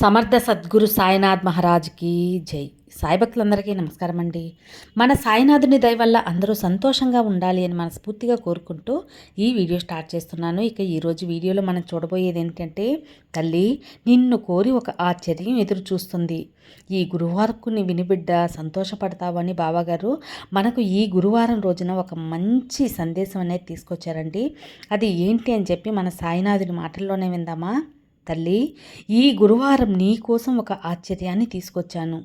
సమర్థ సద్గురు సాయినాథ్ మహారాజ్కి జై. సాయిభక్తులందరికీ నమస్కారం అండి. మన సాయినాథుని దయ వల్ల అందరూ సంతోషంగా ఉండాలి అని మనస్ఫూర్తిగా కోరుకుంటూ ఈ వీడియో స్టార్ట్ చేస్తున్నాను. ఇక ఈరోజు వీడియోలో మనం చూడబోయేది ఏంటంటే తల్లి నిన్ను కోరి ఒక ఆశ్చర్యం ఎదురు చూస్తుంది. ఈ గురువారకుని వినిబిడ్డ సంతోషపడతావని బాబాగారు మనకు ఈ గురువారం రోజున ఒక మంచి సందేశం అనేది తీసుకొచ్చారండి. అది ఏంటి అని చెప్పి మన సాయినాథుని మాటల్లోనే విందామా? తల్లి ఈ గురువారం నీ కోసం ఒక ఆశ్చర్యాన్ని తీసుకొచ్చాను.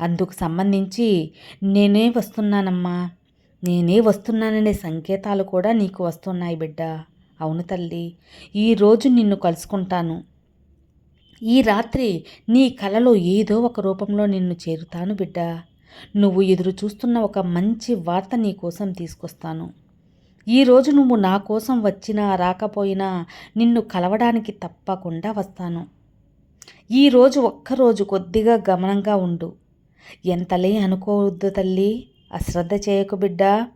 అందుకు సంబంధించి నేనే వస్తున్నానమ్మా. నేనే వస్తున్నాననే సంకేతాలు కూడా నీకు వస్తున్నాయి బిడ్డ. అవును తల్లి ఈరోజు నిన్ను కలుసుకుంటాను. ఈ రాత్రి నీ కలలో ఏదో ఒక రూపంలో నిన్ను చేరుతాను బిడ్డ. నువ్వు ఎదురు చూస్తున్న ఒక మంచి వార్త నీ కోసం తీసుకొస్తాను. ఈరోజు నువ్వు నా కోసం వచ్చినా రాకపోయినా నిన్ను కలవడానికి తప్పకుండా వస్తాను. ఈరోజు ఒక్కరోజు కొద్దిగా గమనంగా ఉండు. ఎంతలే అనుకోవద్దు తల్లి అశ్రద్ధ చేయకు బిడ్డా.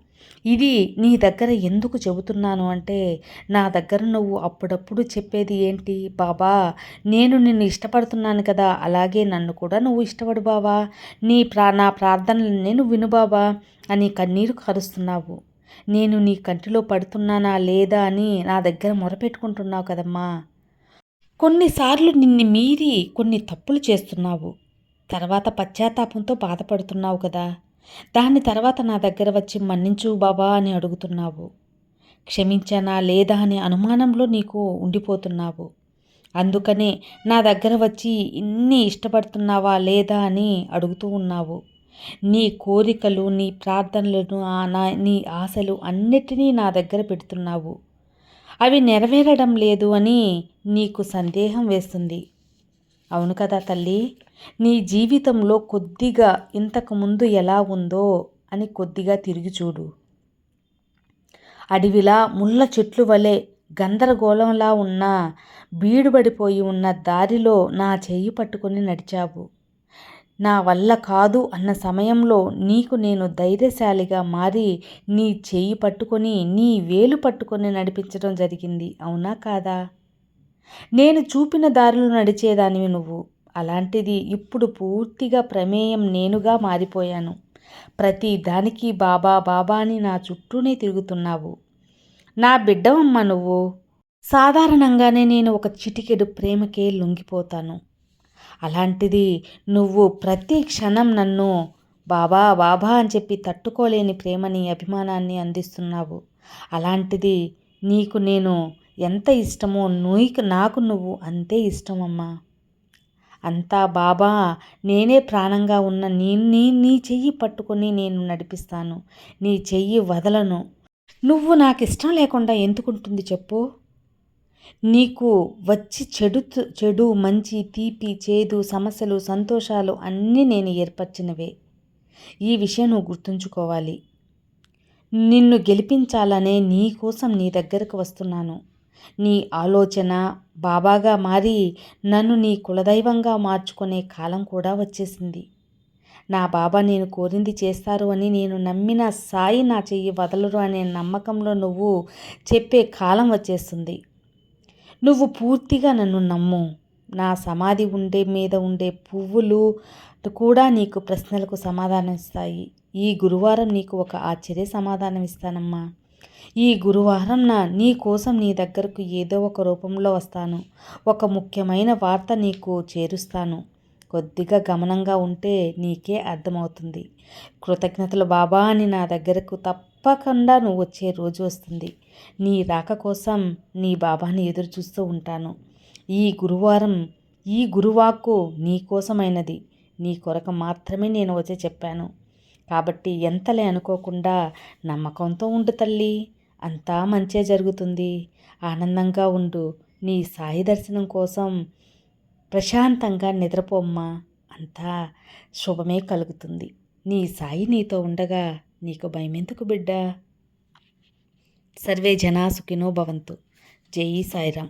ఇది నీ దగ్గర ఎందుకు చెబుతున్నాను అంటే నా దగ్గర నువ్వు అప్పుడప్పుడు చెప్పేది ఏంటి? బాబా నేను నిన్ను ఇష్టపడుతున్నాను కదా అలాగే నన్ను కూడా నువ్వు ఇష్టపడు బావా. నీ ప్రా నా ప్రార్థనలు నేను విను బాబా అని కన్నీరు కరుస్తున్నావు. నేను నీ కంటిలో పడుతున్నానా లేదా అని నా దగ్గర మొరపెట్టుకుంటున్నావు కదమ్మా. కొన్నిసార్లు నిన్ను మీరి కొన్ని తప్పులు చేస్తున్నావు. తర్వాత పశ్చాత్తాపంతో బాధపడుతున్నావు కదా. దాని తర్వాత నా దగ్గర వచ్చి మన్నించు బాబా అని అడుగుతున్నావు. క్షమించానా లేదా అనే అనుమానంలో నీకు ఉండిపోతున్నావు. అందుకనే నా దగ్గర వచ్చి ఇన్ని ఇష్టపడుతున్నావా లేదా అని అడుగుతూ ఉన్నావు. నీ కోరికలు నీ ప్రార్థనలను నా నీ ఆశలు అన్నిటినీ నా దగ్గర పెడుతున్నావు. అవి నెరవేరడం లేదు అని నీకు సందేహం వేస్తుంది. అవును కదా తల్లి? నీ జీవితంలో కొద్దిగా ఇంతకుముందు ఎలా ఉందో అని కొద్దిగా తిరిగి చూడు. అడవిలా ముళ్ళ చెట్లు వలె గందరగోళంలా ఉన్న బీడుబడిపోయి ఉన్న దారిలో నా చెయ్యి పట్టుకొని నడిచావు. నా వల్ల కాదు అన్న సమయంలో నీకు నేను ధైర్యశాలిగా మారి నీ చెయ్యి పట్టుకొని నీ వేలు పట్టుకొని నడిపించడం జరిగింది. అవునా కాదా? నేను చూపిన దారిలో నడిచేదానివి నువ్వు. అలాంటిది ఇప్పుడు పూర్తిగా ప్రమేయం నేనుగా మారిపోయాను. ప్రతి దానికి బాబా బాబా అని నా చుట్టూనే తిరుగుతున్నావు. నా బిడ్డవమ్మ నువ్వు. సాధారణంగానే నేను ఒక చిటికెడు ప్రేమకే లొంగిపోతాను. అలాంటిది నువ్వు ప్రతి క్షణం నన్ను బాబా బాబా అని చెప్పి తట్టుకోలేని ప్రేమని అభిమానాన్ని అందిస్తున్నావు. అలాంటిది నీకు నేను ఎంత ఇష్టమో నీకు నాకు నువ్వు అంతే ఇష్టమమ్మా. అంతా బాబా నేనే ప్రాణంగా ఉన్న నీ నీ నీ చెయ్యి పట్టుకొని నేను నడిపిస్తాను. నీ చెయ్యి వదలను. నువ్వు నాకు ఇష్టం లేకుండా ఎందుకుంటుంది చెప్పు? నీకు వచ్చి చెడు చెడు మంచి తీపి చేదు సమస్యలు సంతోషాలు అన్నీ నేను ఏర్పరిచినవే. ఈ విషయం నువ్వు గుర్తుంచుకోవాలి. నిన్ను గెలిపించాలనే నీ కోసం నీ దగ్గరకు వస్తున్నాను. నీ ఆలోచన బాబాగా మారి నన్ను నీ కులదైవంగా మార్చుకునే కాలం కూడా వచ్చేసింది. నా బాబా నేను కోరింది చేస్తారు అని నేను నమ్మిన సాయి నా చెయ్యి వదలరు అనే నమ్మకంలో నువ్వు చెప్పే కాలం వచ్చేస్తుంది. నువ్వు పూర్తిగా నన్ను నమ్ము. నా సమాధి ఉండే మీద ఉండే పువ్వులు కూడా నీకు ప్రశ్నలకు సమాధానం ఇస్తాయి. ఈ గురువారం నీకు ఒక ఆశ్చర్య సమాధానం ఇస్తానమ్మా. ఈ గురువారం నా నీ కోసం నీ దగ్గరకు ఏదో ఒక రూపంలో వస్తాను. ఒక ముఖ్యమైన వార్త నీకు చేరుస్తాను. కొద్దిగా గమనంగా ఉంటే నీకే అర్థమవుతుంది. కృతజ్ఞతలు బాబా అని నా దగ్గరకు తప్పకుండా నువ్వు వచ్చే రోజు వస్తుంది. నీ రాక కోసం నీ బాబాని ఎదురు చూస్తూ ఉంటాను. ఈ గురువారం ఈ గురువాకు నీ కోసమైనది. నీ కొరకు మాత్రమే నేను వచ్చి చెప్పాను. కాబట్టి ఎంతలే అనుకోకుండా నమ్మకంతో ఉండు తల్లి. అంతా మంచే జరుగుతుంది. ఆనందంగా ఉండు. నీ సాయి దర్శనం కోసం ప్రశాంతంగా నిద్రపోమ్మా అంతా శుభమే కలుగుతుంది. నీ సాయి నీతో ఉండగా నీకు భయమెందుకు బిడ్డ? సర్వే జనా సుఖినో భవంతు. జై సాయిరామ్.